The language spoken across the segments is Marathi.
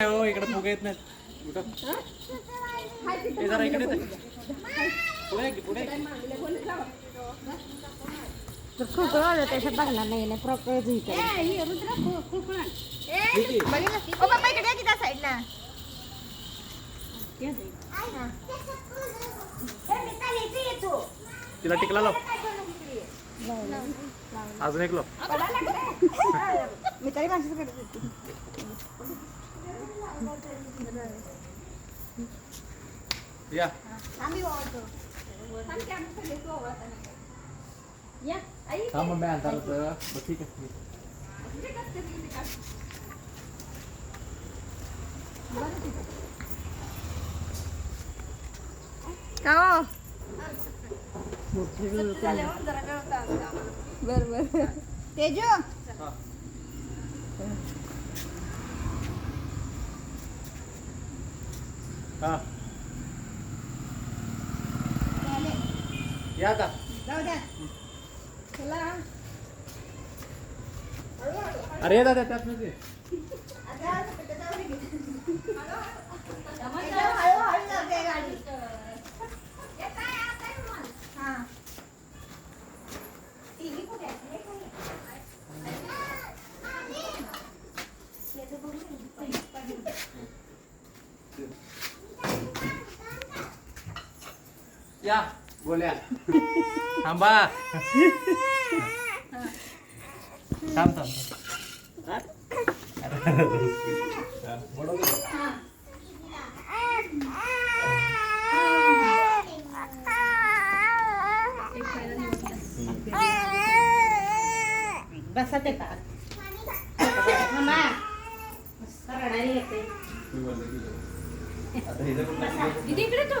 हो इकडे फुगे येत नाहीत. कुठं? हे जरा इकडे. पुढे पुढे खोकळा त्याच्यात बघणार नाही ना प्रॉपर. तिला टिकला लाव. अजून एक लाव. मी तरी माणसाचं करत होती या थांब मग मी अंधारात बघ, ठीक आहे का हो? बर बर तेजू हा. हा. या आता. जाऊ द्या. चला. अरे ये दादा त्यात नव्हते या बोल्या थांबा. थांब थांब. बसा ते का? इकडे तू.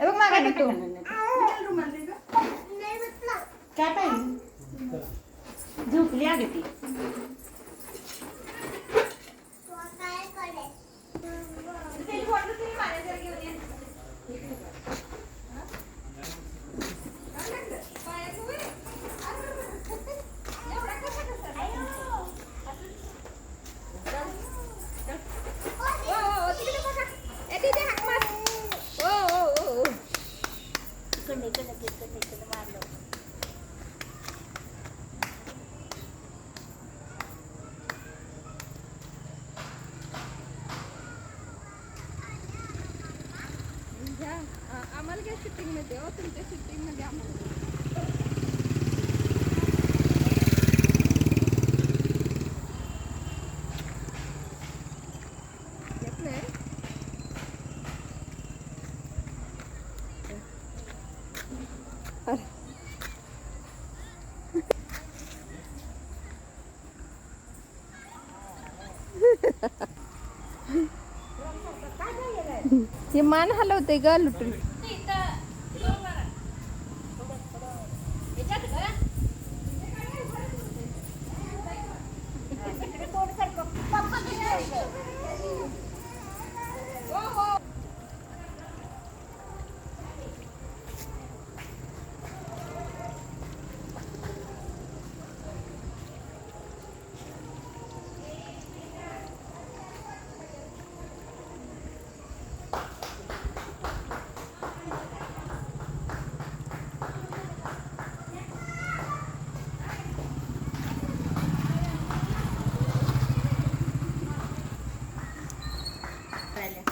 बघ मागे तू. काय पाहिजे? झोपली आगे ती. म्हणजे आम्हाला काय शूटिंगमध्ये? हो तुमच्या शूटिंगमध्ये आम्हाला हे मान हलवते ग लुटून.